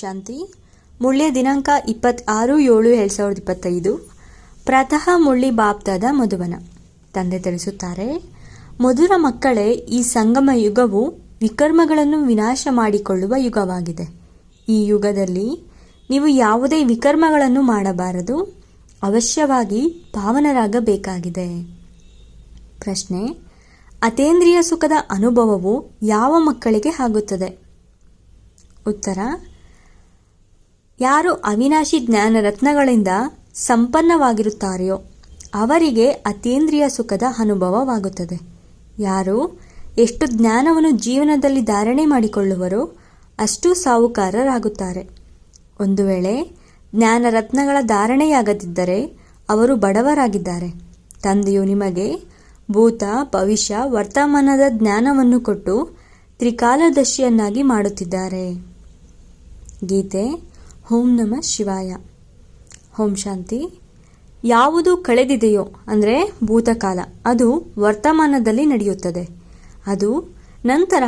ಶಾಂತಿ. ಮುಳ್ಳೆ ದಿನಾಂಕ ಇಪ್ಪತ್ತಾರು ಏಳು ಎರಡು ಸಾವಿರದ ಇಪ್ಪತ್ತೈದು. ಪ್ರತಃ ಮುಳ್ಳಿ ಬಾಪ್ತಾದ ಮಧುವನ. ತಂದೆ ತಿಳಿಸುತ್ತಾರೆ, ಮಧುರ ಮಕ್ಕಳೇ, ಈ ಸಂಗಮ ಯುಗವು ವಿಕರ್ಮಗಳನ್ನು ವಿನಾಶ ಮಾಡಿಕೊಳ್ಳುವ ಯುಗವಾಗಿದೆ. ಈ ಯುಗದಲ್ಲಿ ನೀವು ಯಾವುದೇ ವಿಕರ್ಮಗಳನ್ನು ಮಾಡಬಾರದು. ಅವಶ್ಯವಾಗಿ ಪಾವನರಾಗಬೇಕಾಗಿದೆ. ಪ್ರಶ್ನೆ, ಅತೇಂದ್ರಿಯ ಸುಖದ ಅನುಭವವು ಯಾವ ಮಕ್ಕಳಿಗೆ ಆಗುತ್ತದೆ? ಉತ್ತರ ಯಾರು ಅವಿನಾಶಿ ಜ್ಞಾನ ರತ್ನಗಳಿಂದ ಸಂಪನ್ನವಾಗಿರುತ್ತಾರೆಯೋ ಅವರಿಗೆ ಅತೀಂದ್ರಿಯ ಸುಖದ ಅನುಭವವಾಗುತ್ತದೆ. ಯಾರು ಎಷ್ಟು ಜ್ಞಾನವನ್ನು ಜೀವನದಲ್ಲಿ ಧಾರಣೆ ಮಾಡಿಕೊಳ್ಳುವರೋ ಅಷ್ಟು ಸಾಹುಕಾರರಾಗುತ್ತಾರೆ. ಒಂದು ವೇಳೆ ಜ್ಞಾನ ರತ್ನಗಳ ಧಾರಣೆಯಾಗದಿದ್ದರೆ ಅವರು ಬಡವರಾಗಿದ್ದಾರೆ. ತಂದೆಯು ನಿಮಗೆ ಭೂತ, ಭವಿಷ್ಯ, ವರ್ತಮಾನದ ಜ್ಞಾನವನ್ನು ಕೊಟ್ಟು ತ್ರಿಕಾಲದರ್ಶಿಯನ್ನಾಗಿ ಮಾಡುತ್ತಿದ್ದಾರೆ. ಗೀತೆ ಓಂ ನಮ ಶಿವಾಯ. ಓಂ ಶಾಂತಿ. ಯಾವುದು ಕಳೆದಿದೆಯೋ, ಅಂದರೆ ಭೂತಕಾಲ, ಅದು ವರ್ತಮಾನದಲ್ಲಿ ನಡೆಯುತ್ತದೆ. ಅದು ನಂತರ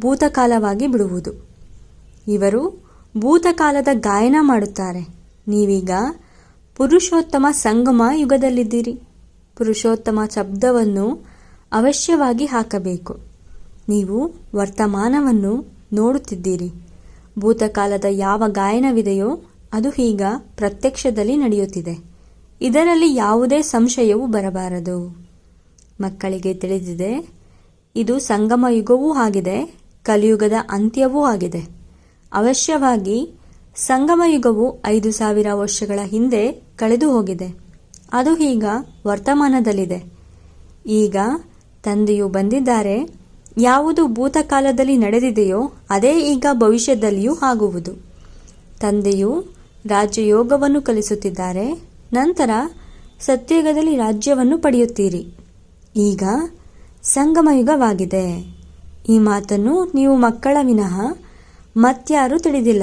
ಭೂತಕಾಲವಾಗಿ ಬಿಡುವುದು. ಇವರು ಭೂತಕಾಲದ ಗಾಯನ ಮಾಡುತ್ತಾರೆ. ನೀವೀಗ ಪುರುಷೋತ್ತಮ ಸಂಗಮ ಯುಗದಲ್ಲಿದ್ದೀರಿ. ಪುರುಷೋತ್ತಮ ಶಬ್ದವನ್ನು ಅವಶ್ಯವಾಗಿ ಹಾಕಬೇಕು. ನೀವು ವರ್ತಮಾನವನ್ನು ನೋಡುತ್ತಿದ್ದೀರಿ. ಭೂತಕಾಲದ ಯಾವ ಗಾಯನವಿದೆಯೋ ಅದು ಈಗ ಪ್ರತ್ಯಕ್ಷದಲ್ಲಿ ನಡೆಯುತ್ತಿದೆ. ಇದರಲ್ಲಿ ಯಾವುದೇ ಸಂಶಯವೂ ಬರಬಾರದು. ಮಕ್ಕಳಿಗೆ ತಿಳಿದಿದೆ, ಇದು ಸಂಗಮ ಯುಗವೂ ಆಗಿದೆ, ಕಲಿಯುಗದ ಅಂತ್ಯವೂ ಆಗಿದೆ. ಅವಶ್ಯವಾಗಿ ಸಂಗಮ ಯುಗವು ಐದು ಸಾವಿರ ವರ್ಷಗಳ ಹಿಂದೆ ಕಳೆದು ಹೋಗಿದೆ. ಅದು ಈಗ ವರ್ತಮಾನದಲ್ಲಿದೆ. ಈಗ ತಂದೆಯು ಬಂದಿದ್ದಾರೆ ಯಾವುದು ಭೂತಕಾಲದಲ್ಲಿ ನಡೆದಿದೆಯೋ, ಅದೇ ಈಗ ಭವಿಷ್ಯದಲ್ಲಿಯೂ ಆಗುವುದು. ತಂದೆಯು ರಾಜ್ಯಯೋಗವನ್ನು ಕಲಿಸುತ್ತಿದ್ದಾರೆ, ನಂತರ ಸತ್ಯಯುಗದಲ್ಲಿ ರಾಜ್ಯವನ್ನು ಪಡೆಯುತ್ತೀರಿ. ಈಗ ಸಂಗಮಯುಗವಾಗಿದೆ. ಈ ಮಾತನ್ನು ನೀವು ಮಕ್ಕಳ ವಿನಃ ಮತ್ಯಾರೂ ತಿಳಿದಿಲ್ಲ.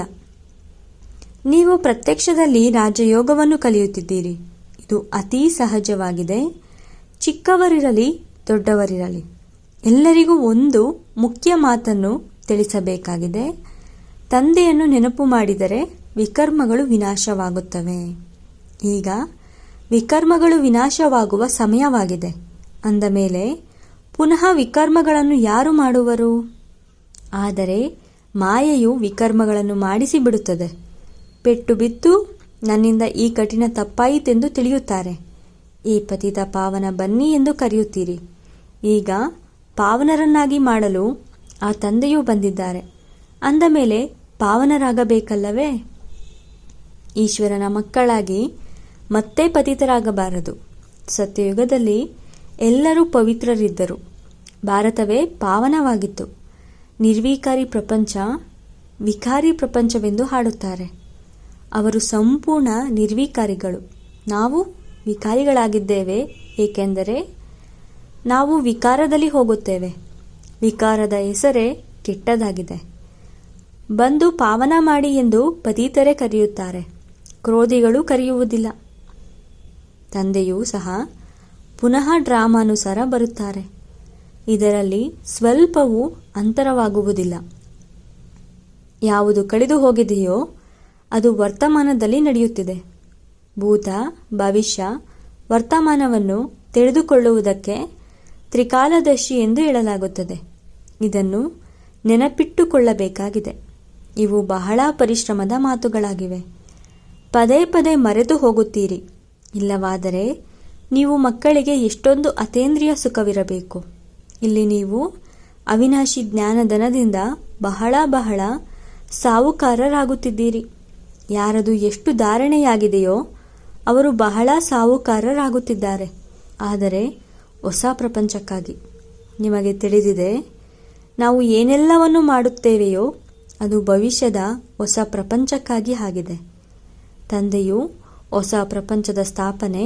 ನೀವು ಪ್ರತ್ಯಕ್ಷದಲ್ಲಿ ರಾಜಯೋಗವನ್ನು ಕಲಿಯುತ್ತಿದ್ದೀರಿ. ಇದು ಅತೀ ಸಹಜವಾಗಿದೆ. ಚಿಕ್ಕವರಿರಲಿ, ದೊಡ್ಡವರಿರಲಿ. ಎಲ್ಲರಿಗೂ ಒಂದು ಮುಖ್ಯ ಮಾತನ್ನು ತಿಳಿಸಬೇಕಾಗಿದೆ. ತಂದೆಯನ್ನು ನೆನಪು ಮಾಡಿದರೆ ವಿಕರ್ಮಗಳು ವಿನಾಶವಾಗುತ್ತವೆ. ಈಗ ವಿಕರ್ಮಗಳು ವಿನಾಶವಾಗುವ ಸಮಯವಾಗಿದೆ. ಅಂದ ಮೇಲೆ ಪುನಃ ವಿಕರ್ಮಗಳನ್ನು ಯಾರು ಮಾಡುವರು? ಆದರೆ ಮಾಯೆಯು ವಿಕರ್ಮಗಳನ್ನು ಮಾಡಿಸಿ ಬಿಡುತ್ತದೆ. ಪೆಟ್ಟು ಬಿತ್ತು ನನ್ನಿಂದ ಈ ಕಠಿಣ ತಪ್ಪಾಯಿತೆಂದು ತಿಳಿಯುತ್ತಾರೆ. ಈ ಪತಿತ ಪಾವನ ಬನ್ನಿ ಎಂದು ಕರೆಯುತ್ತೀರಿ. ಈಗ ಪಾವನರನ್ನಾಗಿ ಮಾಡಲು ಆ ತಂದೆಯೂ ಬಂದಿದ್ದಾರೆ. ಅಂದ ಮೇಲೆ ಪಾವನರಾಗಬೇಕಲ್ಲವೇ? ಈಶ್ವರನ ಮಕ್ಕಳಾಗಿ ಮತ್ತೆ ಪತಿತರಾಗಬಾರದು. ಸತ್ಯಯುಗದಲ್ಲಿ ಎಲ್ಲರೂ ಪವಿತ್ರರಿದ್ದರು. ಭಾರತವೇ ಪಾವನವಾಗಿತ್ತು. ನಿರ್ವಿಕಾರಿ ಪ್ರಪಂಚ ವಿಕಾರಿ ಪ್ರಪಂಚವೆಂದು ಹಾಡುತ್ತಾರೆ. ಅವರು ಸಂಪೂರ್ಣ ನಿರ್ವಿಕಾರಿಗಳು. ನಾವು ವಿಕಾರಿಗಳಾಗಿದ್ದೇವೆ, ಏಕೆಂದರೆ ನಾವು ವಿಕಾರದಲ್ಲಿ ಹೋಗುತ್ತೇವೆ. ವಿಕಾರದ ಹೆಸರೇ ಕೆಟ್ಟದಾಗಿದೆ. ಬಂದು ಪಾವನ ಮಾಡಿ ಎಂದು ಪತೀತರೆ ಕರೆಯುತ್ತಾರೆ. ಕ್ರೋಧಿಗಳು ಕರೆಯುವುದಿಲ್ಲ. ತಂದೆಯೂ ಸಹ ಪುನಃ ಡ್ರಾಮಾನುಸಾರ ಬರುತ್ತಾರೆ. ಇದರಲ್ಲಿ ಸ್ವಲ್ಪವೂ ಅಂತರವಾಗುವುದಿಲ್ಲ. ಯಾವುದು ಕಳೆದು ಹೋಗಿದೆಯೋ ಅದು ವರ್ತಮಾನದಲ್ಲಿ ನಡೆಯುತ್ತಿದೆ. ಭೂತ, ಭವಿಷ್ಯ, ವರ್ತಮಾನವನ್ನು ತಿಳಿದುಕೊಳ್ಳುವುದಕ್ಕೆ ತ್ರಿಕಾಲದರ್ಶಿ ಎಂದು ಹೇಳಲಾಗುತ್ತದೆ. ಇದನ್ನು ನೆನಪಿಟ್ಟುಕೊಳ್ಳಬೇಕಾಗಿದೆ. ಇವು ಬಹಳ ಪರಿಶ್ರಮದ ಮಾತುಗಳಾಗಿವೆ. ಪದೇ ಪದೇ ಮರೆತು ಹೋಗುತ್ತೀರಿ. ಇಲ್ಲವಾದರೆ ನೀವು ಮಕ್ಕಳಿಗೆ ಎಷ್ಟೊಂದು ಅತೇಂದ್ರಿಯ ಸುಖವಿರಬೇಕು. ಇಲ್ಲಿ ನೀವು ಅವಿನಾಶಿ ಜ್ಞಾನಧನದಿಂದ ಬಹಳ ಬಹಳ ಸಾವುಕಾರರಾಗುತ್ತಿದ್ದೀರಿ. ಯಾರದು ಎಷ್ಟು ಧಾರಣೆಯಾಗಿದೆಯೋ ಅವರು ಬಹಳ ಸಾವುಕಾರರಾಗುತ್ತಿದ್ದಾರೆ. ಆದರೆ ಹೊಸ ಪ್ರಪಂಚಕ್ಕಾಗಿ. ನಿಮಗೆ ತಿಳಿದಿದೆ, ನಾವು ಏನೆಲ್ಲವನ್ನು ಮಾಡುತ್ತೇವೆಯೋ ಅದು ಭವಿಷ್ಯದ ಹೊಸ ಪ್ರಪಂಚಕ್ಕಾಗಿ ಆಗಿದೆ. ತಂದೆಯು ಹೊಸ ಪ್ರಪಂಚದ ಸ್ಥಾಪನೆ,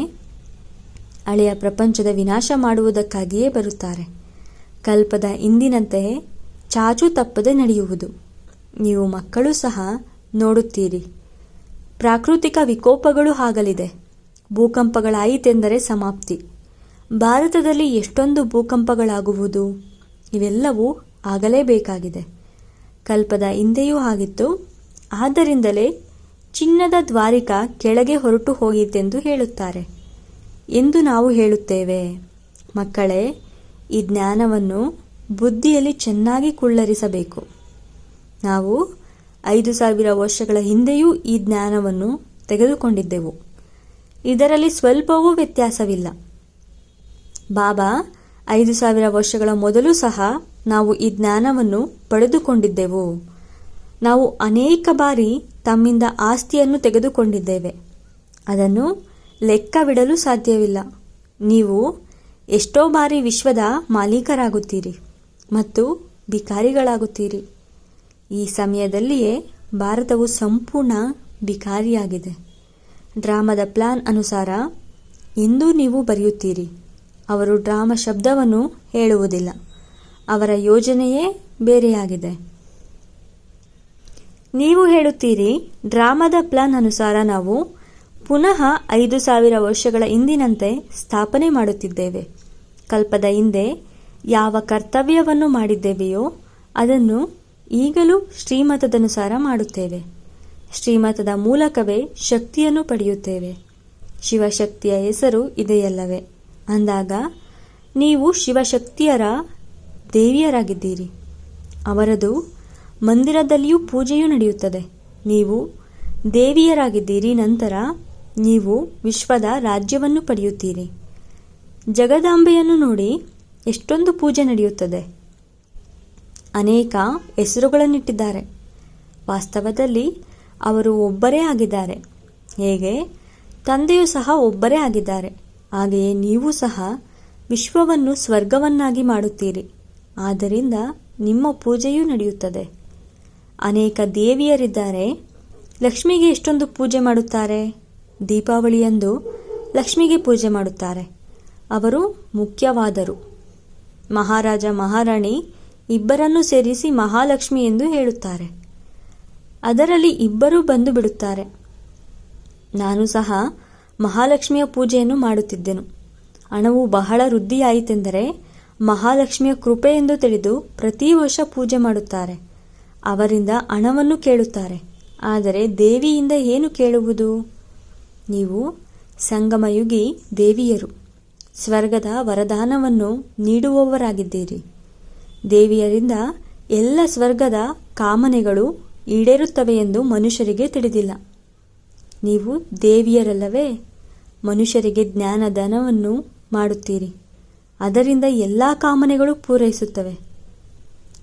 ಹಳೆಯ ಪ್ರಪಂಚದ ವಿನಾಶ ಮಾಡುವುದಕ್ಕಾಗಿಯೇ ಬರುತ್ತಾರೆ. ಕಲ್ಪದ ಇಂದಿನಂತೆಯೇ ಚಾಚು ತಪ್ಪದೆ ನಡೆಯುವುದು. ನೀವು ಮಕ್ಕಳು ಸಹ ನೋಡುತ್ತೀರಿ. ಪ್ರಾಕೃತಿಕ ವಿಕೋಪಗಳು ಆಗಲಿದೆ. ಭೂಕಂಪಗಳಾಯಿತೆಂದರೆ ಸಮಾಪ್ತಿ. ಭಾರತದಲ್ಲಿ ಎಷ್ಟೊಂದು ಭೂಕಂಪಗಳಾಗುವುದು, ಇವೆಲ್ಲವೂ ಆಗಲೇಬೇಕಾಗಿದೆ. ಕಲ್ಪದ ಹಿಂದೆಯೂ ಆಗಿತ್ತು. ಆದ್ದರಿಂದಲೇ ಚಿನ್ನದ ದ್ವಾರಿಕಾ ಕೆಳಗೆ ಹೊರಟು ಹೋಗಿತೆಂದು ಹೇಳುತ್ತಾರೆ. ಎಂದು ನಾವು ಹೇಳುತ್ತೇವೆ. ಮಕ್ಕಳೇ, ಈ ಜ್ಞಾನವನ್ನು ಬುದ್ಧಿಯಲ್ಲಿ ಚೆನ್ನಾಗಿ ಕುಳ್ಳರಿಸಬೇಕು. ನಾವು ಐದು ಸಾವಿರ ವರ್ಷಗಳ ಹಿಂದೆಯೂ ಈ ಜ್ಞಾನವನ್ನು ತೆಗೆದುಕೊಂಡಿದ್ದೆವು. ಇದರಲ್ಲಿ ಸ್ವಲ್ಪವೂ ವ್ಯತ್ಯಾಸವಿಲ್ಲ. ಬಾಬಾ, ಐದು ಸಾವಿರ ವರ್ಷಗಳ ಮೊದಲು ಸಹ ನಾವು ಈ ಜ್ಞಾನವನ್ನು ಪಡೆದುಕೊಂಡಿದ್ದೆವು. ನಾವು ಅನೇಕ ಬಾರಿ ತಮ್ಮಿಂದ ಆಸ್ತಿಯನ್ನು ತೆಗೆದುಕೊಂಡಿದ್ದೇವೆ. ಅದನ್ನು ಲೆಕ್ಕವಿಡಲು ಸಾಧ್ಯವಿಲ್ಲ. ನೀವು ಎಷ್ಟೋ ಬಾರಿ ವಿಶ್ವದ ಮಾಲೀಕರಾಗುತ್ತೀರಿ ಮತ್ತು ಭಿಕಾರಿಗಳಾಗುತ್ತೀರಿ. ಈ ಸಮಯದಲ್ಲಿಯೇ ಭಾರತವು ಸಂಪೂರ್ಣ ಭಿಕಾರಿಯಾಗಿದೆ. ಡ್ರಾಮದ ಪ್ಲಾನ್ ಅನುಸಾರ ಇಂದು ನೀವು ಬರೆಯುತ್ತೀರಿ. ಅವರು ಡ್ರಾಮ ಶಬ್ದವನ್ನು ಹೇಳುವುದಿಲ್ಲ. ಅವರ ಯೋಜನೆಯೇ ಬೇರೆಯಾಗಿದೆ. ನೀವು ಹೇಳುತ್ತೀರಿ ಡ್ರಾಮದ ಪ್ಲಾನ್ ಅನುಸಾರ ನಾವು ಪುನಃ ಐದು ಸಾವಿರ ವರ್ಷಗಳ ಹಿಂದಿನಂತೆ ಸ್ಥಾಪನೆ ಮಾಡುತ್ತಿದ್ದೇವೆ. ಕಲ್ಪದ ಹಿಂದೆ ಯಾವ ಕರ್ತವ್ಯವನ್ನು ಮಾಡಿದ್ದೇವೆಯೋ ಅದನ್ನು ಈಗಲೂ ಶ್ರೀಮತದನುಸಾರ ಮಾಡುತ್ತೇವೆ. ಶ್ರೀಮತದ ಮೂಲಕವೇ ಶಕ್ತಿಯನ್ನು ಪಡೆಯುತ್ತೇವೆ. ಶಿವಶಕ್ತಿಯ ಹೆಸರು ಇದೆಯಲ್ಲವೇ? ಅಂದಾಗ, ನೀವು ಶಿವಶಕ್ತಿಯರ ದೇವಿಯರಾಗಿದ್ದೀರಿ. ಅವರದು ಮಂದಿರದಲ್ಲಿಯೂ ಪೂಜೆಯೂ ನಡೆಯುತ್ತದೆ. ನೀವು ದೇವಿಯರಾಗಿದ್ದೀರಿ, ನಂತರ ನೀವು ವಿಶ್ವದ ರಾಜ್ಯವನ್ನು ಪಡೆಯುತ್ತೀರಿ. ಜಗದಾಂಬೆಯನ್ನು ನೋಡಿ ಎಷ್ಟೊಂದು ಪೂಜೆ ನಡೆಯುತ್ತದೆ. ಅನೇಕ ಹೆಸರುಗಳನ್ನಿಟ್ಟಿದ್ದಾರೆ. ವಾಸ್ತವದಲ್ಲಿ ಅವರು ಒಬ್ಬರೇ ಆಗಿದ್ದಾರೆ. ಹೇಗೆ? ತಂದೆಯೂ ಸಹ ಒಬ್ಬರೇ ಆಗಿದ್ದಾರೆ. ಹಾಗೆಯೇ ನೀವು ಸಹ ವಿಶ್ವವನ್ನು ಸ್ವರ್ಗವನ್ನಾಗಿ ಮಾಡುತ್ತೀರಿ. ಆದ್ದರಿಂದ ನಿಮ್ಮ ಪೂಜೆಯೂ ನಡೆಯುತ್ತದೆ. ಅನೇಕ ದೇವಿಯರಿದ್ದಾರೆ. ಲಕ್ಷ್ಮಿಗೆ ಎಷ್ಟೊಂದು ಪೂಜೆ ಮಾಡುತ್ತಾರೆ? ದೀಪಾವಳಿಯಂದು ಲಕ್ಷ್ಮಿಗೆ ಪೂಜೆ ಮಾಡುತ್ತಾರೆ. ಅವರು ಮುಖ್ಯವಾದರು. ಮಹಾರಾಜ ಮಹಾರಾಣಿ ಇಬ್ಬರನ್ನು ಸೇರಿಸಿ ಮಹಾಲಕ್ಷ್ಮಿ ಎಂದು ಹೇಳುತ್ತಾರೆ. ಅದರಲ್ಲಿ ಇಬ್ಬರೂ ಬಂದು ಬಿಡುತ್ತಾರೆ. ನಾನು ಸಹ ಮಹಾಲಕ್ಷ್ಮಿಯ ಪೂಜೆಯನ್ನು ಮಾಡುತ್ತಿದ್ದೆನು. ಹಣವು ಬಹಳ ವೃದ್ಧಿಯಾಯಿತೆಂದರೆ ಮಹಾಲಕ್ಷ್ಮಿಯ ಕೃಪೆ ಎಂದು ತಿಳಿದು ಪ್ರತಿ ವರ್ಷ ಪೂಜೆ ಮಾಡುತ್ತಾರೆ. ಅವರಿಂದ ಹಣವನ್ನು ಕೇಳುತ್ತಾರೆ. ಆದರೆ ದೇವಿಯಿಂದ ಏನು ಕೇಳುವುದು? ನೀವು ಸಂಗಮಯುಗಿ ದೇವಿಯರು. ಸ್ವರ್ಗದ ವರದಾನವನ್ನು ನೀಡುವವರಾಗಿದ್ದೀರಿ. ದೇವಿಯರಿಂದ ಎಲ್ಲ ಸ್ವರ್ಗದ ಕಾಮನೆಗಳು ಈಡೇರುತ್ತವೆ ಎಂದು ಮನುಷ್ಯರಿಗೆ ತಿಳಿದಿಲ್ಲ. ನೀವು ದೇವಿಯರಲ್ಲವೇ? ಮನುಷ್ಯರಿಗೆ ಜ್ಞಾನದಾನವನ್ನು ಮಾಡುತ್ತೀರಿ. ಅದರಿಂದ ಎಲ್ಲ ಕಾಮನೆಗಳು ಪೂರೈಸುತ್ತವೆ.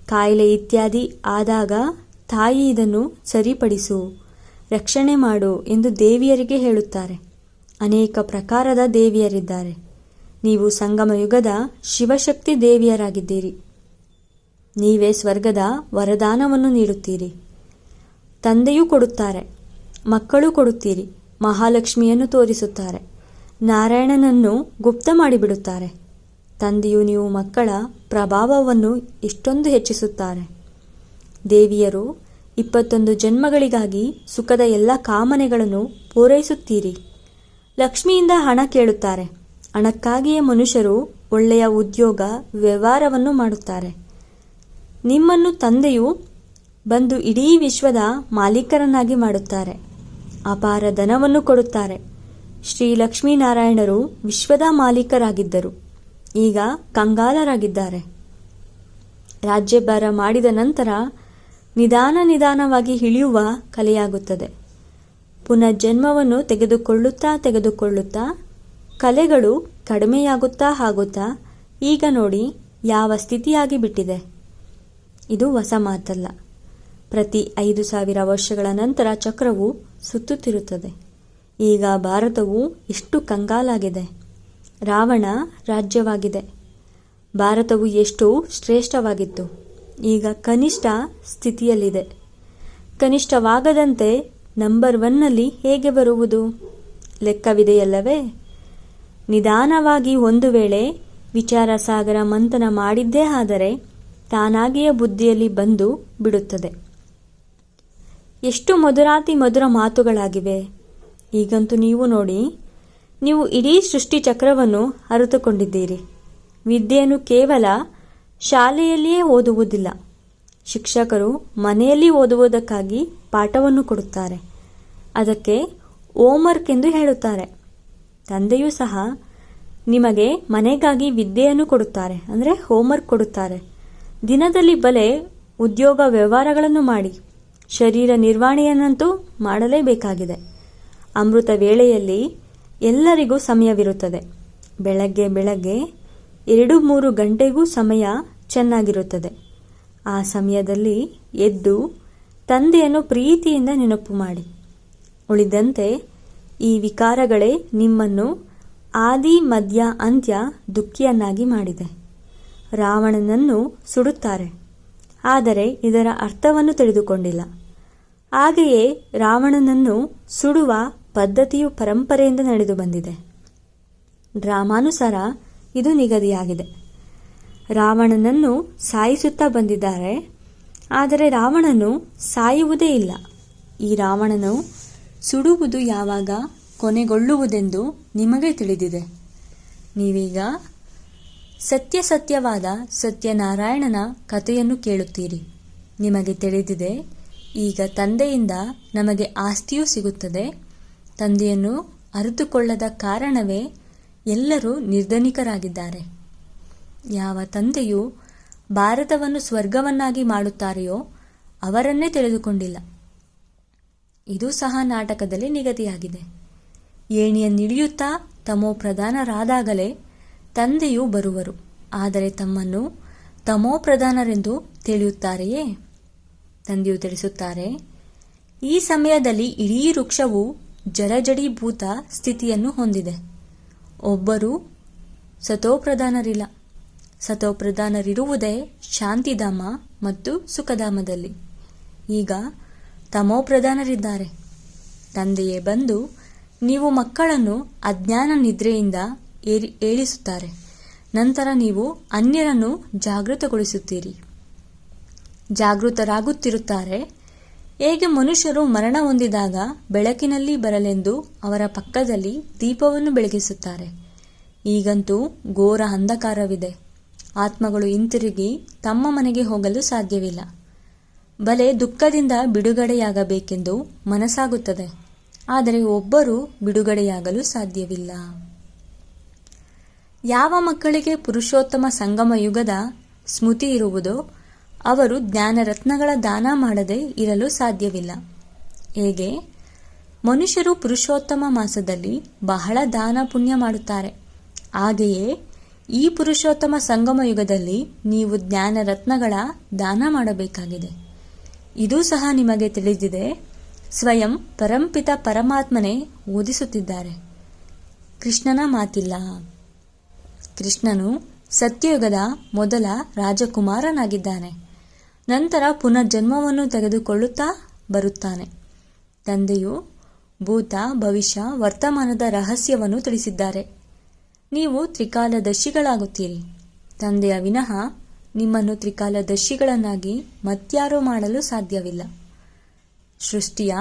ಕಾಯಿಲೆ ಇತ್ಯಾದಿ ಆದಾಗ ತಾಯಿ ಇದನ್ನು ಸರಿಪಡಿಸು, ರಕ್ಷಣೆ ಮಾಡು ಎಂದು ದೇವಿಯರಿಗೆ ಹೇಳುತ್ತಾರೆ. ಅನೇಕ ಪ್ರಕಾರದ ದೇವಿಯರಿದ್ದಾರೆ. ನೀವು ಸಂಗಮ ಯುಗದ ಶಿವಶಕ್ತಿ ದೇವಿಯರಾಗಿದ್ದೀರಿ. ನೀವೇ ಸ್ವರ್ಗದ ವರದಾನವನ್ನು ನೀಡುತ್ತೀರಿ. ತಂದೆಯೂ ಕೊಡುತ್ತಾರೆ, ಮಕ್ಕಳು ಕೊಡುತ್ತೀರಿ, ಮಹಾಲಕ್ಷ್ಮಿಯನ್ನು ತೋರಿಸುತ್ತಾರೆ. ನಾರಾಯಣನನ್ನು ಗುಪ್ತ ಮಾಡಿಬಿಡುತ್ತಾರೆ. ತಂದೆಯು ನೀವು ಮಕ್ಕಳ ಪ್ರಭಾವವನ್ನು ಇಷ್ಟೊಂದು ಹೆಚ್ಚಿಸುತ್ತಾರೆ. ದೇವಿಯರು ಇಪ್ಪತ್ತೊಂದು ಜನ್ಮಗಳಿಗಾಗಿ ಸುಖದ ಎಲ್ಲ ಕಾಮನೆಗಳನ್ನು ಪೂರೈಸುತ್ತೀರಿ. ಲಕ್ಷ್ಮಿಯಿಂದ ಹಣ ಕೇಳುತ್ತಾರೆ. ಹಣಕ್ಕಾಗಿಯೇ ಮನುಷ್ಯರು ಒಳ್ಳೆಯ ಉದ್ಯೋಗ, ವ್ಯವಹಾರವನ್ನು ಮಾಡುತ್ತಾರೆ. ನಿಮ್ಮನ್ನು ತಂದೆಯು ಬಂದು ಇಡೀ ವಿಶ್ವದ ಮಾಲೀಕರನ್ನಾಗಿ ಮಾಡುತ್ತಾರೆ. ಅಪಾರ ಧನವನ್ನು ಕೊಡುತ್ತಾರೆ. ಶ್ರೀ ಲಕ್ಷ್ಮೀನಾರಾಯಣರು ವಿಶ್ವದ ಮಾಲೀಕರಾಗಿದ್ದರು. ಈಗ ಕಂಗಾಲರಾಗಿದ್ದಾರೆ. ರಾಜ್ಯಭಾರ ಮಾಡಿದ ನಂತರ ನಿಧಾನ ನಿಧಾನವಾಗಿ ಇಳಿಯುವ ಕಲೆಯಾಗುತ್ತದೆ. ಪುನರ್ಜನ್ಮವನ್ನು ತೆಗೆದುಕೊಳ್ಳುತ್ತಾ ತೆಗೆದುಕೊಳ್ಳುತ್ತಾ ಕಲೆಗಳು ಕಡಿಮೆಯಾಗುತ್ತಾ ಆಗುತ್ತಾ ಈಗ ನೋಡಿ ಯಾವ ಸ್ಥಿತಿಯಾಗಿ ಬಿಟ್ಟಿದೆ. ಇದು ಹೊಸ ಮಾತಲ್ಲ. ಪ್ರತಿ ಐದು ಸಾವಿರ ವರ್ಷಗಳ ನಂತರ ಚಕ್ರವು ಸುತ್ತುತ್ತಿರುತ್ತದೆ. ಈಗ ಭಾರತವು ಎಷ್ಟು ಕಂಗಾಲಾಗಿದೆ. ರಾವಣ ರಾಜ್ಯವಾಗಿದೆ. ಭಾರತವು ಎಷ್ಟು ಶ್ರೇಷ್ಠವಾಗಿತ್ತು. ಈಗ ಕನಿಷ್ಠ ಸ್ಥಿತಿಯಲ್ಲಿದೆ. ಕನಿಷ್ಠವಾಗದಂತೆ ನಂಬರ್ ಒನ್ನಲ್ಲಿ ಹೇಗೆ ಬರುವುದು? ಲೆಕ್ಕವಿದೆಯಲ್ಲವೇ? ನಿಧಾನವಾಗಿ ಒಂದು ವೇಳೆ ವಿಚಾರ ಸಾಗರ ಮಂಥನ ಮಾಡಿದ್ದೇ ಆದರೆ ತಾನಾಗಿಯೇ ಬುದ್ಧಿಯಲ್ಲಿ ಬಂದು ಬಿಡುತ್ತದೆ. ಎಷ್ಟು ಮಧುರಾತಿ ಮಧುರ ಮಾತುಗಳಾಗಿವೆ. ಈಗಂತೂ ನೀವು ನೋಡಿ, ನೀವು ಇಡೀ ಸೃಷ್ಟಿ ಚಕ್ರವನ್ನು ಅರಿತುಕೊಂಡಿದ್ದೀರಿ. ವಿದ್ಯೆಯನ್ನು ಕೇವಲ ಶಾಲೆಯಲ್ಲಿಯೇ ಓದುವುದಿಲ್ಲ. ಶಿಕ್ಷಕರು ಮನೆಯಲ್ಲಿ ಓದುವುದಕ್ಕಾಗಿ ಪಾಠವನ್ನು ಕೊಡುತ್ತಾರೆ. ಅದಕ್ಕೆ ಹೋಮ್ವರ್ಕ್ ಎಂದು ಹೇಳುತ್ತಾರೆ. ತಂದೆಯೂ ಸಹ ನಿಮಗೆ ಮನೆಗಾಗಿ ವಿದ್ಯೆಯನ್ನು ಕೊಡುತ್ತಾರೆ, ಅಂದರೆ ಹೋಮ್ವರ್ಕ್ ಕೊಡುತ್ತಾರೆ. ದಿನದಲ್ಲಿ ಬಲೆ ಉದ್ಯೋಗ ವ್ಯವಹಾರಗಳನ್ನು ಮಾಡಿ, ಶರೀರ ನಿರ್ವಹಣೆಯನ್ನಂತೂ ಮಾಡಲೇಬೇಕಾಗಿದೆ. ಅಮೃತ ವೇಳೆಯಲ್ಲಿ ಎಲ್ಲರಿಗೂ ಸಮಯವಿರುತ್ತದೆ. ಬೆಳಗ್ಗೆ ಬೆಳಗ್ಗೆ ಎರಡು ಮೂರು ಗಂಟೆಗೂ ಸಮಯ ಚೆನ್ನಾಗಿರುತ್ತದೆ. ಆ ಸಮಯದಲ್ಲಿ ಎದ್ದು ತಂದೆಯನ್ನು ಪ್ರೀತಿಯಿಂದ ನೆನಪು ಮಾಡಿ. ಉಳಿದಂತೆ ಈ ವಿಕಾರಗಳೇ ನಿಮ್ಮನ್ನು ಆದಿ ಮಧ್ಯ ಅಂತ್ಯ, ದುಃಖಿಯನ್ನಾಗಿ ಮಾಡಿದೆ. ರಾವಣನನ್ನು ಸುಡುತ್ತಾರೆ. ಆದರೆ ಇದರ ಅರ್ಥವನ್ನು ತಿಳಿದುಕೊಂಡಿಲ್ಲ. ಹಾಗೆಯೇ ರಾವಣನನ್ನು ಸುಡುವ ಪದ್ಧತಿಯು ಪರಂಪರೆಯಿಂದ ನಡೆದು ಬಂದಿದೆ. ಡ್ರಾಮಾನುಸಾರ ಇದು ನಿಗದಿಯಾಗಿದೆ. ರಾವಣನನ್ನು ಸಾಯಿಸುತ್ತಾ ಬಂದಿದ್ದಾರೆ, ಆದರೆ ರಾವಣನು ಸಾಯುವುದೇ ಇಲ್ಲ. ಈ ರಾವಣನು ಸುಡುವುದು ಯಾವಾಗ ಕೊನೆಗೊಳ್ಳುವುದೆಂದು ನಿಮಗೆ ತಿಳಿದಿದೆ. ನೀವೀಗ ಸತ್ಯಸತ್ಯವಾದ ಸತ್ಯನಾರಾಯಣನ ಕಥೆಯನ್ನು ಕೇಳುತ್ತೀರಿ. ನಿಮಗೆ ತಿಳಿದಿದೆ, ಈಗ ತಂದೆಯಿಂದ ನಮಗೆ ಆಸ್ತಿಯೂ ಸಿಗುತ್ತದೆ ತಂದೆಯನ್ನು ಅರಿತುಕೊಳ್ಳದ ಕಾರಣವೇ ಎಲ್ಲರೂ ನಿರ್ಧನಿಕರಾಗಿದ್ದಾರೆ. ಯಾವ ತಂದೆಯು ಭಾರತವನ್ನು ಸ್ವರ್ಗವನ್ನಾಗಿ ಮಾಡುತ್ತಾರೆಯೋ ಅವರನ್ನೇ ತಿಳಿದುಕೊಂಡಿಲ್ಲ. ಇದು ಸಹ ನಾಟಕದಲ್ಲಿ ನಿಗದಿಯಾಗಿದೆ. ಏಣಿಯನ್ನಿಳಿಯುತ್ತಾ ತಮೋ ಪ್ರಧಾನರಾದಾಗಲೇ ತಂದೆಯು ಬರುವರು. ಆದರೆ ತಮ್ಮನ್ನು ತಮೋ ಪ್ರಧಾನರೆಂದು ತಿಳಿಯುತ್ತಾರೆಯೇ? ತಂದೆಯು ತಿಳಿಸುತ್ತಾರೆ, ಈ ಸಮಯದಲ್ಲಿ ಇಡೀ ವೃಕ್ಷವು ಜಲಜಡೀಭೂತ ಸ್ಥಿತಿಯನ್ನು ಹೊಂದಿದೆ. ಒಬ್ಬರು ಸತೋಪ್ರಧಾನರಿಲ್ಲ. ಸತೋಪ್ರಧಾನರಿರುವುದೇ ಶಾಂತಿಧಾಮ ಮತ್ತು ಸುಖಧಾಮದಲ್ಲಿ. ಈಗ ತಮೋಪ್ರಧಾನರಿದ್ದಾರೆ. ತಂದೆಯೇ ಬಂದು ನೀವು ಮಕ್ಕಳನ್ನು ಅಜ್ಞಾನ ನಿದ್ರೆಯಿಂದ ಏರಿ, ಏಳಿಸುತ್ತಾರೆ. ನಂತರ ನೀವು ಅನ್ಯರನ್ನು ಜಾಗೃತಗೊಳಿಸುತ್ತೀರಿ. ಜಾಗೃತರಾಗುತ್ತಿರುತ್ತಾರೆ ಹೇಗೆ ಮನುಷ್ಯರು ಮರಣ ಹೊಂದಿದಾಗ ಬೆಳಕಿನಲ್ಲಿ ಬರಲೆಂದು ಅವರ ಪಕ್ಕದಲ್ಲಿ ದೀಪವನ್ನು ಬೆಳಗಿಸುತ್ತಾರೆ. ಈಗಂತೂ ಘೋರ ಅಂಧಕಾರವಿದೆ. ಆತ್ಮಗಳು ಹಿಂತಿರುಗಿ ತಮ್ಮ ಮನೆಗೆ ಹೋಗಲು ಸಾಧ್ಯವಿಲ್ಲ. ಬಲೆ ದುಃಖದಿಂದ ಬಿಡುಗಡೆಯಾಗಬೇಕೆಂದು ಮನಸ್ಸಾಗುತ್ತದೆ. ಆದರೆ ಒಬ್ಬರು ಬಿಡುಗಡೆಯಾಗಲು ಸಾಧ್ಯವಿಲ್ಲ. ಯಾವ ಮಕ್ಕಳಿಗೆ ಪುರುಷೋತ್ತಮ ಸಂಗಮ ಯುಗದ ಸ್ಮೃತಿ ಇರುವುದೋ ಅವರು ಜ್ಞಾನರತ್ನಗಳ ದಾನ ಮಾಡದೆ ಇರಲು ಸಾಧ್ಯವಿಲ್ಲ. ಹೇಗೆ? ಮನುಷ್ಯರು ಪುರುಷೋತ್ತಮ ಮಾಸದಲ್ಲಿ ಬಹಳ ದಾನ ಪುಣ್ಯ ಮಾಡುತ್ತಾರೆ. ಹಾಗೆಯೇ ಈ ಪುರುಷೋತ್ತಮ ಸಂಗಮ ಯುಗದಲ್ಲಿ ನೀವು ಜ್ಞಾನರತ್ನಗಳ ದಾನ ಮಾಡಬೇಕಾಗಿದೆ. ಇದು ಸಹ ನಿಮಗೆ ತಿಳಿದಿದೆ. ಸ್ವಯಂ ಪರಂಪಿತ ಪರಮಾತ್ಮನೇ ಓದಿಸುತ್ತಿದ್ದಾರೆ. ಕೃಷ್ಣನ ಮಾತಿಲ್ಲ. ಕೃಷ್ಣನು ಸತ್ಯಯುಗದ ಮೊದಲ ರಾಜಕುಮಾರನಾಗಿದ್ದಾನೆ. ನಂತರ ಪುನರ್ಜನ್ಮವನ್ನು ತೆಗೆದುಕೊಳ್ಳುತ್ತಾ ಬರುತ್ತಾನೆ. ತಂದೆಯು ಭೂತ, ಭವಿಷ್ಯ, ವರ್ತಮಾನದ ರಹಸ್ಯವನ್ನು ತಿಳಿಸಿದ್ದಾರೆ. ನೀವು ತ್ರಿಕಾಲದರ್ಶಿಗಳಾಗುತ್ತೀರಿ. ತಂದೆಯ ವಿನಃ ನಿಮ್ಮನ್ನು ತ್ರಿಕಾಲದರ್ಶಿಗಳನ್ನಾಗಿ ಮತ್ಯಾರೂ ಮಾಡಲು ಸಾಧ್ಯವಿಲ್ಲ. ಸೃಷ್ಟಿಯ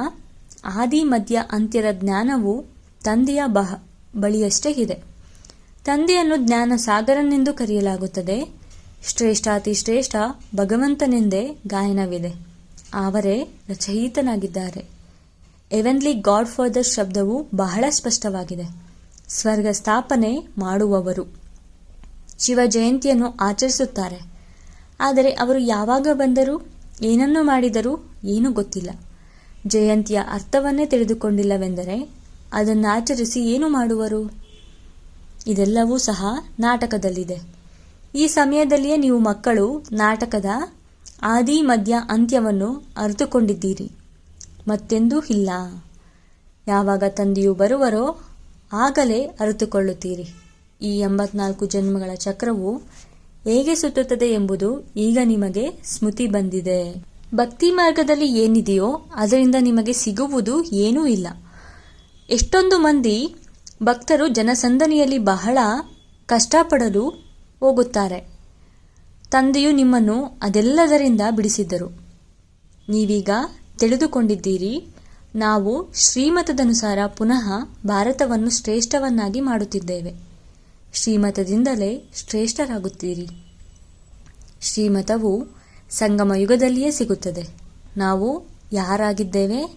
ಆದಿ, ಮಧ್ಯ, ಅಂತ್ಯದ ಜ್ಞಾನವು ತಂದೆಯ ಬಹ, ಬಳಿಯಷ್ಟೇ ಇದೆ. ತಂದೆಯನ್ನು ಜ್ಞಾನ ಸಾಗರನೆಂದು ಕರೆಯಲಾಗುತ್ತದೆ. ಶ್ರೇಷ್ಠಾತಿ ಶ್ರೇಷ್ಠ ಭಗವಂತನೆಂದೇ ಗಾಯನವಿದೆ. ಅವರೇ ರಚಯಿತನಾಗಿದ್ದಾರೆ. ಎವೆನ್ಲಿ ಗಾಡ್ ಫಾದರ್ ಶಬ್ದವು ಬಹಳ ಸ್ಪಷ್ಟವಾಗಿದೆ. ಸ್ವರ್ಗ ಸ್ಥಾಪನೆ ಮಾಡುವವರು. ಶಿವ ಜಯಂತಿಯನ್ನು ಆಚರಿಸುತ್ತಾರೆ. ಆದರೆ ಅವರು ಯಾವಾಗ ಬಂದರು, ಏನನ್ನು ಮಾಡಿದರು, ಏನೂ ಗೊತ್ತಿಲ್ಲ. ಜಯಂತಿಯ ಅರ್ಥವನ್ನೇ ತಿಳಿದುಕೊಂಡಿಲ್ಲವೆಂದರೆ ಅದನ್ನು ಆಚರಿಸಿ ಏನು ಮಾಡುವರು? ಇದೆಲ್ಲವೂ ಸಹ ನಾಟಕದಲ್ಲಿದೆ. ಈ ಸಮಯದಲ್ಲಿಯೇ ನೀವು ಮಕ್ಕಳು, ನಾಟಕದ ಆದಿ, ಮಧ್ಯ ಅಂತ್ಯವನ್ನು ಅರಿತುಕೊಂಡಿದ್ದೀರಿ. ಮತ್ತೆಂದೂ ಇಲ್ಲ. ಯಾವಾಗ ತಂದೆಯು ಬರುವರೋ ಆಗಲೇ ಅರಿತುಕೊಳ್ಳುತ್ತೀರಿ. ಈ ಎಂಬತ್ನಾಲ್ಕು ಜನ್ಮಗಳ ಚಕ್ರವು ಹೇಗೆ ಸುತ್ತುತ್ತದೆ ಎಂಬುದು ಈಗ ನಿಮಗೆ ಸ್ಮೃತಿ ಬಂದಿದೆ. ಭಕ್ತಿ ಮಾರ್ಗದಲ್ಲಿ ಏನಿದೆಯೋ ಅದರಿಂದ ನಿಮಗೆ ಸಿಗುವುದು ಏನೂ ಇಲ್ಲ. ಎಷ್ಟೊಂದು ಮಂದಿ ಭಕ್ತರು ಜನಸಂದಣಿಯಲ್ಲಿ ಬಹಳ ಕಷ್ಟಪಡಲು ಹೋಗುತ್ತಾರೆ. ತಂದೆಯು ನಿಮ್ಮನ್ನು ಅದೆಲ್ಲದರಿಂದ ಬಿಡಿಸಿದ್ದರು. ನೀವೀಗ ತಿಳಿದುಕೊಂಡಿದ್ದೀರಿ, ನಾವು ಶ್ರೀಮತದನುಸಾರ ಪುನಃ ಭಾರತವನ್ನು ಶ್ರೇಷ್ಠವನ್ನಾಗಿ ಮಾಡುತ್ತಿದ್ದೇವೆ. ಶ್ರೀಮತದಿಂದಲೇ ಶ್ರೇಷ್ಠರಾಗುತ್ತೀರಿ. ಶ್ರೀಮತವು ಸಂಗಮ ಯುಗದಲ್ಲಿಯೇ ಸಿಗುತ್ತದೆ. ನಾವು ಯಾರಾಗಿದ್ದೇವೆ?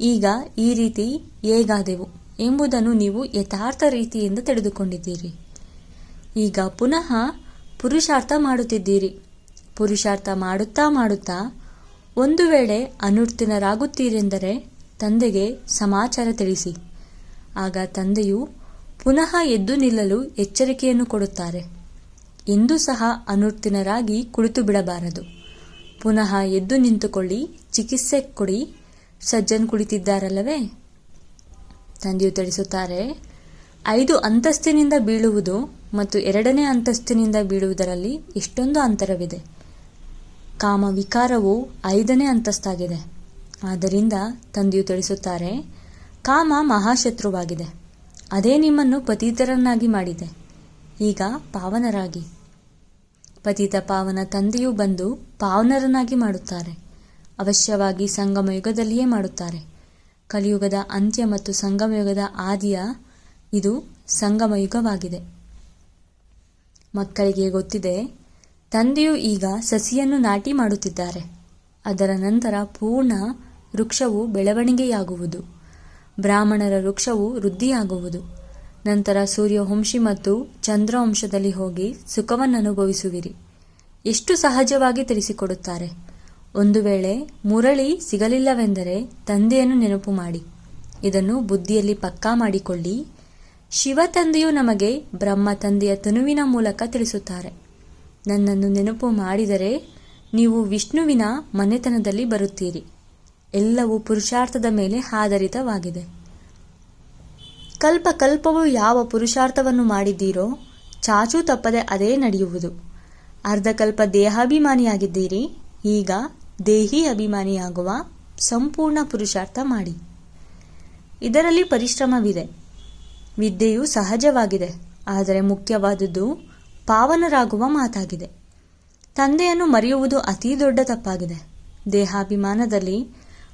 ಈಗ ಈ ರೀತಿ ಹೇಗಾದೆವು ಎಂಬುದನ್ನು ನೀವು ಯಥಾರ್ಥ ರೀತಿಯಿಂದ ತಿಳಿದುಕೊಂಡಿದ್ದೀರಿ. ಈಗ ಪುನಃ ಪುರುಷಾರ್ಥ ಮಾಡುತ್ತಿದ್ದೀರಿ. ಪುರುಷಾರ್ಥ ಮಾಡುತ್ತಾ ಮಾಡುತ್ತಾ ಒಂದು ವೇಳೆ ಅನುತ್ತೀರ್ಣರಾಗುತ್ತೀರೆಂದರೆ ತಂದೆಗೆ ಸಮಾಚಾರ ತಿಳಿಸಿ. ಆಗ ತಂದೆಯು ಪುನಃ ಎದ್ದು ನಿಲ್ಲಲು ಎಚ್ಚರಿಕೆಯನ್ನು ಕೊಡುತ್ತಾರೆ. ಎಂದೂ ಸಹ ಅನುರ್ತಿನರಾಗಿ ಕುಳಿತು ಬಿಡಬಾರದು. ಪುನಃ ಎದ್ದು ನಿಂತುಕೊಳ್ಳಿ, ಚಿಕಿತ್ಸೆ ಕೊಡಿ. ಸಜ್ಜನ್ ಕುಳಿತಿದ್ದಾರಲ್ಲವೇ? ತಂದೆಯು ತಿಳಿಸುತ್ತಾರೆ, ಐದು ಅಂತಸ್ತಿನಿಂದ ಬೀಳುವುದು ಮತ್ತು ಎರಡನೇ ಅಂತಸ್ತಿನಿಂದ ಬೀಳುವುದರಲ್ಲಿ ಇಷ್ಟೊಂದು ಅಂತರವಿದೆ. ಕಾಮ ವಿಕಾರವು ಐದನೇ ಅಂತಸ್ತಾಗಿದೆ. ಆದ್ದರಿಂದ ತಂದೆಯು ತಿಳಿಸುತ್ತಾರೆ, ಕಾಮ ಮಹಾಶತ್ರುವಾಗಿದೆ. ಅದೇ ನಿಮ್ಮನ್ನು ಪತೀತರನ್ನಾಗಿ ಮಾಡಿದೆ. ಈಗ ಪಾವನರಾಗಿ. ಪತಿತ ಪಾವನ ತಂದೆಯು ಬಂದು ಪಾವನರನ್ನಾಗಿ ಮಾಡುತ್ತಾರೆ. ಅವಶ್ಯವಾಗಿ ಸಂಗಮ ಯುಗದಲ್ಲಿಯೇ ಮಾಡುತ್ತಾರೆ. ಕಲಿಯುಗದ ಅಂತ್ಯ ಮತ್ತು ಸಂಗಮಯುಗದ ಆದಿಯ ಇದು ಸಂಗಮ ಯುಗವಾಗಿದೆ ಮಕ್ಕಳಿಗೆ ಗೊತ್ತಿದೆ, ತಂದೆಯು ಈಗ ಸಸಿಯನ್ನು ನಾಟಿ ಮಾಡುತ್ತಿದ್ದಾರೆ. ಅದರ ನಂತರ ಪೂರ್ಣ ವೃಕ್ಷವು ಬೆಳವಣಿಗೆಯಾಗುವುದು. ಬ್ರಾಹ್ಮಣರ ವೃಕ್ಷವು ವೃದ್ಧಿಯಾಗುವುದು. ನಂತರ ಸೂರ್ಯವಂಶಿ ಮತ್ತು ಚಂದ್ರವಂಶದಲ್ಲಿ ಹೋಗಿ ಸುಖವನ್ನು ಅನುಭವಿಸುವಿರಿ ಎಷ್ಟು ಸಹಜವಾಗಿ ತಿಳಿಸಿಕೊಡುತ್ತಾರೆ. ಒಂದು ವೇಳೆ ಮುರಳಿ ಸಿಗಲಿಲ್ಲವೆಂದರೆ ತಂದೆಯನ್ನು ನೆನಪು ಮಾಡಿ. ಇದನ್ನು ಬುದ್ಧಿಯಲ್ಲಿ ಪಕ್ಕಾ ಮಾಡಿಕೊಳ್ಳಿ. ಶಿವ ತಂದೆಯು ನಮಗೆ ಬ್ರಹ್ಮ ತಂದೆಯ ತನುವಿನ ಮೂಲಕ ತಿಳಿಸುತ್ತಾರೆ. ನನ್ನನ್ನು ನೆನಪು ಮಾಡಿದರೆ ನೀವು ವಿಷ್ಣುವಿನ ಮನೆತನದಲ್ಲಿ ಬರುತ್ತೀರಿ. ಎಲ್ಲವೂ ಪುರುಷಾರ್ಥದ ಮೇಲೆ ಆಧಾರಿತವಾಗಿದೆ. ಕಲ್ಪ ಕಲ್ಪವು ಯಾವ ಪುರುಷಾರ್ಥವನ್ನು ಮಾಡಿದ್ದೀರೋ ಚಾಚೂ ತಪ್ಪದೆ ಅದೇ ನಡೆಯುವುದು. ಅರ್ಧಕಲ್ಪ ದೇಹಾಭಿಮಾನಿಯಾಗಿದ್ದೀರಿ, ಈಗ ದೇಹಿ ಅಭಿಮಾನಿಯಾಗುವ ಸಂಪೂರ್ಣ ಪುರುಷಾರ್ಥ ಮಾಡಿ. ಇದರಲ್ಲಿ ಪರಿಶ್ರಮವಿದೆ. ವಿದ್ಯೆಯು ಸಹಜವಾಗಿದೆ, ಆದರೆ ಮುಖ್ಯವಾದುದು ಪಾವನರಾಗುವ ಮಾತಾಗಿದೆ. ತಂದೆಯನ್ನು ಮರೆಯುವುದು ಅತೀ ದೊಡ್ಡ ತಪ್ಪಾಗಿದೆ. ದೇಹಾಭಿಮಾನದಲ್ಲಿ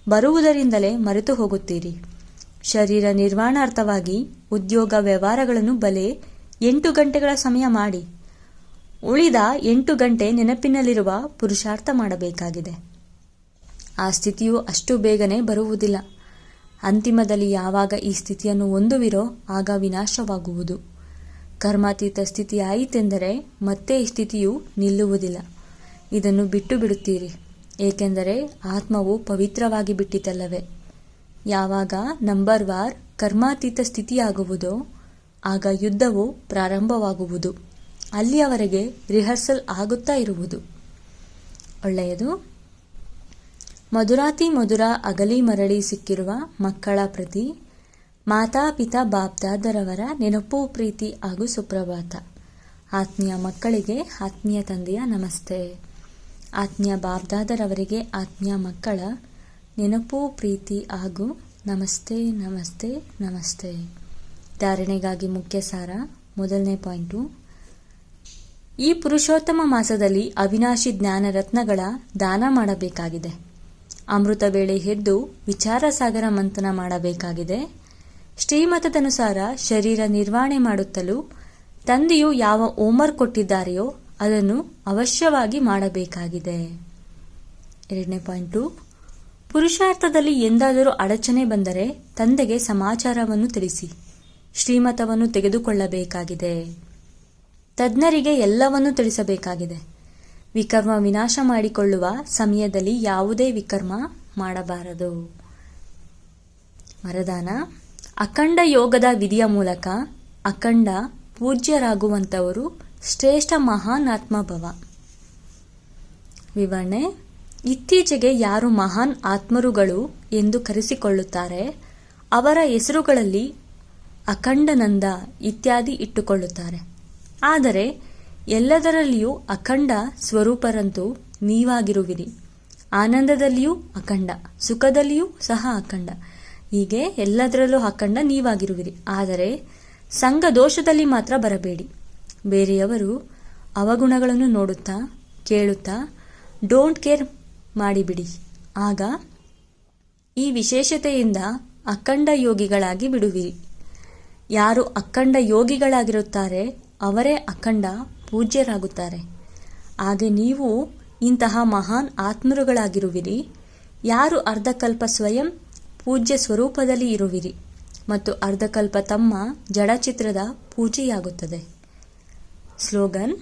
ಬರುವುದರಿಂದಲೇ ಮರೆತು ಹೋಗುತ್ತೀರಿ. ಶರೀರ ನಿರ್ವಹಣಾರ್ಥವಾಗಿ ಉದ್ಯೋಗ ವ್ಯವಹಾರಗಳನ್ನು ಬಲೆ ಎಂಟು ಗಂಟೆಗಳ ಸಮಯ ಮಾಡಿ. ಉಳಿದ ಎಂಟು ಗಂಟೆ ನೆನಪಿನಲ್ಲಿರುವ ಪುರುಷಾರ್ಥ ಮಾಡಬೇಕಾಗಿದೆ. ಆ ಸ್ಥಿತಿಯು ಅಷ್ಟು ಬೇಗನೆ ಬರುವುದಿಲ್ಲ. ಅಂತಿಮದಲ್ಲಿ ಯಾವಾಗ ಈ ಸ್ಥಿತಿಯನ್ನು ಹೊಂದುವಿರೋ ಆಗ ವಿನಾಶವಾಗುವುದು. ಕರ್ಮಾತೀತ ಸ್ಥಿತಿ ಆಯಿತೆಂದರೆ ಮತ್ತೆ ಈ ಸ್ಥಿತಿಯು ನಿಲ್ಲುವುದಿಲ್ಲ. ಇದನ್ನು ಬಿಟ್ಟು ಬಿಡುತ್ತೀರಿ. ಏಕೆಂದರೆ ಆತ್ಮವು ಪವಿತ್ರವಾಗಿ ಬಿಟ್ಟಿತಲ್ಲವೇ? ಯಾವಾಗ ನಂಬರ್ ವಾರ್ ಕರ್ಮಾತೀತ ಸ್ಥಿತಿಯಾಗುವುದೋ ಆಗ ಯುದ್ಧವು ಪ್ರಾರಂಭವಾಗುವುದು. ಅಲ್ಲಿಯವರೆಗೆ ರಿಹರ್ಸಲ್ ಆಗುತ್ತಾ ಇರುವುದು. ಒಳ್ಳೆಯದು. ಮಧುರಾತಿ ಮಧುರ ಅಗಲಿ ಮರಳಿ ಸಿಕ್ಕಿರುವ ಮಕ್ಕಳ ಪ್ರತಿ ಮಾತಾಪಿತಾ ಬಾಪ್ದಾದರವರ ನೆನಪು, ಪ್ರೀತಿ ಹಾಗೂ ಸುಪ್ರಭಾತ. ಆತ್ಮೀಯ ಮಕ್ಕಳಿಗೆ ಆತ್ಮೀಯ ತಂದೆಯ ನಮಸ್ತೆ. ಆತ್ಮೀಯ ಬಾಬ್ದಾದರವರಿಗೆ ಆತ್ಮೀಯ ಮಕ್ಕಳ ನೆನಪು, ಪ್ರೀತಿ ಹಾಗೂ ನಮಸ್ತೆ ನಮಸ್ತೆ ನಮಸ್ತೆ. ಧಾರಣೆಗಾಗಿ ಮುಖ್ಯ ಸಾರ ಮೊದಲನೇ ಪಾಯಿಂಟು. ಈ ಪುರುಷೋತ್ತಮ ಮಾಸದಲ್ಲಿ ಅವಿನಾಶಿ ಜ್ಞಾನ ರತ್ನಗಳ ದಾನ ಮಾಡಬೇಕಾಗಿದೆ. ಅಮೃತ ವೇಳೆ ಎದ್ದು ವಿಚಾರ ಸಾಗರ ಮಂಥನ ಮಾಡಬೇಕಾಗಿದೆ. ಶ್ರೀಮತದನುಸಾರ ಶರೀರ ನಿರ್ವಹಣೆ ಮಾಡುತ್ತಲೂ ತಂದೆಯು ಯಾವ ಓಮರ್ ಕೊಟ್ಟಿದ್ದಾರೆಯೋ ಅದನ್ನು ಅವಶ್ಯವಾಗಿ ಮಾಡಬೇಕಾಗಿದೆ. ಎರಡನೇ ಪಾಯಿಂಟು, ಪುರುಷಾರ್ಥದಲ್ಲಿ ಎಂದಾದರೂ ಅಡಚಣೆ ಬಂದರೆ ತಂದೆಗೆ ಸಮಾಚಾರವನ್ನು ತಿಳಿಸಿ, ಶ್ರೀಮತವನ್ನು ತೆಗೆದುಕೊಳ್ಳಬೇಕಾಗಿದೆ. ತಜ್ಞರಿಗೆ ಎಲ್ಲವನ್ನೂ ತಿಳಿಸಬೇಕಾಗಿದೆ. ವಿಕರ್ಮ ವಿನಾಶ ಮಾಡಿಕೊಳ್ಳುವ ಸಮಯದಲ್ಲಿ ಯಾವುದೇ ವಿಕರ್ಮ ಮಾಡಬಾರದು. ವರದಾನ, ಅಖಂಡ ಯೋಗದ ವಿಧಿಯ ಮೂಲಕ ಅಖಂಡ ಪೂಜ್ಯರಾಗುವಂಥವರು ಶ್ರೇಷ್ಠ ಮಹಾನ್ ಆತ್ಮಭವ ವಿವರಣೆ, ಇತ್ತೀಚೆಗೆ ಯಾರು ಮಹಾನ್ ಆತ್ಮರುಗಳು ಎಂದು ಕರೆಸಿಕೊಳ್ಳುತ್ತಾರೆ, ಅವರ ಹೆಸರುಗಳಲ್ಲಿ ಅಖಂಡನಂದ ಇತ್ಯಾದಿ ಇಟ್ಟುಕೊಳ್ಳುತ್ತಾರೆ. ಆದರೆ ಎಲ್ಲದರಲ್ಲಿಯೂ ಅಖಂಡ ಸ್ವರೂಪರಂತೂ ನೀವಾಗಿರುವಿರಿ. ಆನಂದದಲ್ಲಿಯೂ ಅಖಂಡ, ಸುಖದಲ್ಲಿಯೂ ಸಹ ಅಖಂಡ. ಹೀಗೆ ಎಲ್ಲದರಲ್ಲೂ ಅಖಂಡ ನೀವಾಗಿರುವಿರಿ. ಆದರೆ ಸಂಘ ದೋಷದಲ್ಲಿ ಮಾತ್ರ ಬರಬೇಡಿ. ಬೇರೆಯವರು ಅವಗುಣಗಳನ್ನು ನೋಡುತ್ತಾ, ಕೇಳುತ್ತಾ ಡೋಂಟ್ ಕೇರ್ ಮಾಡಿಬಿಡಿ. ಆಗ ಈ ವಿಶೇಷತೆಯಿಂದ ಅಖಂಡ ಯೋಗಿಗಳಾಗಿ ಬಿಡುವಿರಿ. ಯಾರು ಅಖಂಡ ಯೋಗಿಗಳಾಗಿರುತ್ತಾರೆ, ಅವರೇ ಅಖಂಡ ಪೂಜ್ಯರಾಗುತ್ತಾರೆ. ಹಾಗೆ ನೀವು ಇಂತಹ ಮಹಾನ್ ಆತ್ಮರುಗಳಾಗಿರುವಿರಿ. ಯಾರು ಅರ್ಧಕಲ್ಪ ಸ್ವಯಂ ಪೂಜ್ಯ ಸ್ವರೂಪದಲ್ಲಿ ಇರುವಿರಿ ಮತ್ತು ಅರ್ಧಕಲ್ಪ ತಮ್ಮ ಜಡಚಿತ್ರದ ಪೂಜೆಯಾಗುತ್ತದೆ. ಸ್ಲೋಗನ್,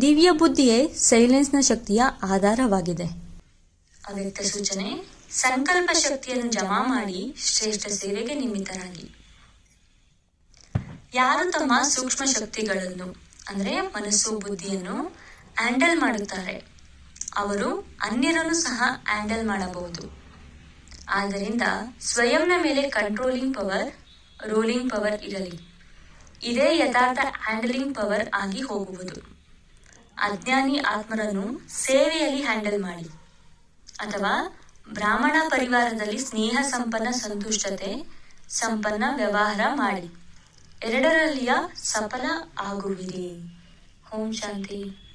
ದಿವ್ಯ ಬುದ್ಧಿಯೇ ಸೈಲೆನ್ಸ್ನ ಶಕ್ತಿಯ ಆಧಾರವಾಗಿದೆ. ಅಗತ್ಯ ಸೂಚನೆ, ಸಂಕಲ್ಪ ಶಕ್ತಿಯನ್ನು ಜಮಾ ಮಾಡಿ ಶ್ರೇಷ್ಠ ಸೇವೆಗೆ ನಿಮಿತ್ತರಾಗಿ. ಯಾರು ತಮ್ಮ ಸೂಕ್ಷ್ಮ ಶಕ್ತಿಗಳನ್ನು, ಅಂದ್ರೆ ಮನಸ್ಸು, ಬುದ್ಧಿಯನ್ನು ಹ್ಯಾಂಡಲ್ ಮಾಡುತ್ತಾರೆ, ಅವರು ಅನ್ಯರನ್ನು ಸಹ ಹ್ಯಾಂಡಲ್ ಮಾಡಬಹುದು. ಆದ್ದರಿಂದ ಸ್ವಯಂನ ಮೇಲೆ ಕಂಟ್ರೋಲಿಂಗ್ ಪವರ್, ರೋಲಿಂಗ್ ಪವರ್ ಇರಲಿ. ಇದೇ ಯಥಾರ್ಥ ಹ್ಯಾಂಡಲಿಂಗ್ ಪವರ್ ಆಗಿ ಹೋಗುವುದು. ಅಜ್ಞಾನಿ ಆತ್ಮರನ್ನು ಸೇವೆಯಲ್ಲಿ ಹ್ಯಾಂಡಲ್ ಮಾಡಿ. ಅಥವಾ ಬ್ರಾಹ್ಮಣ ಪರಿವಾರದಲ್ಲಿ ಸ್ನೇಹ ಸಂಪನ್ನ ಸಂತುಷ್ಟತೆ, ಸಂಪನ್ನ ವ್ಯವಹಾರ ಮಾಡಿ. ಎರಡರಲ್ಲಿಯ ಸಫಲ ಆಗುವಿರಿ. ಓಂ ಶಾಂತಿ.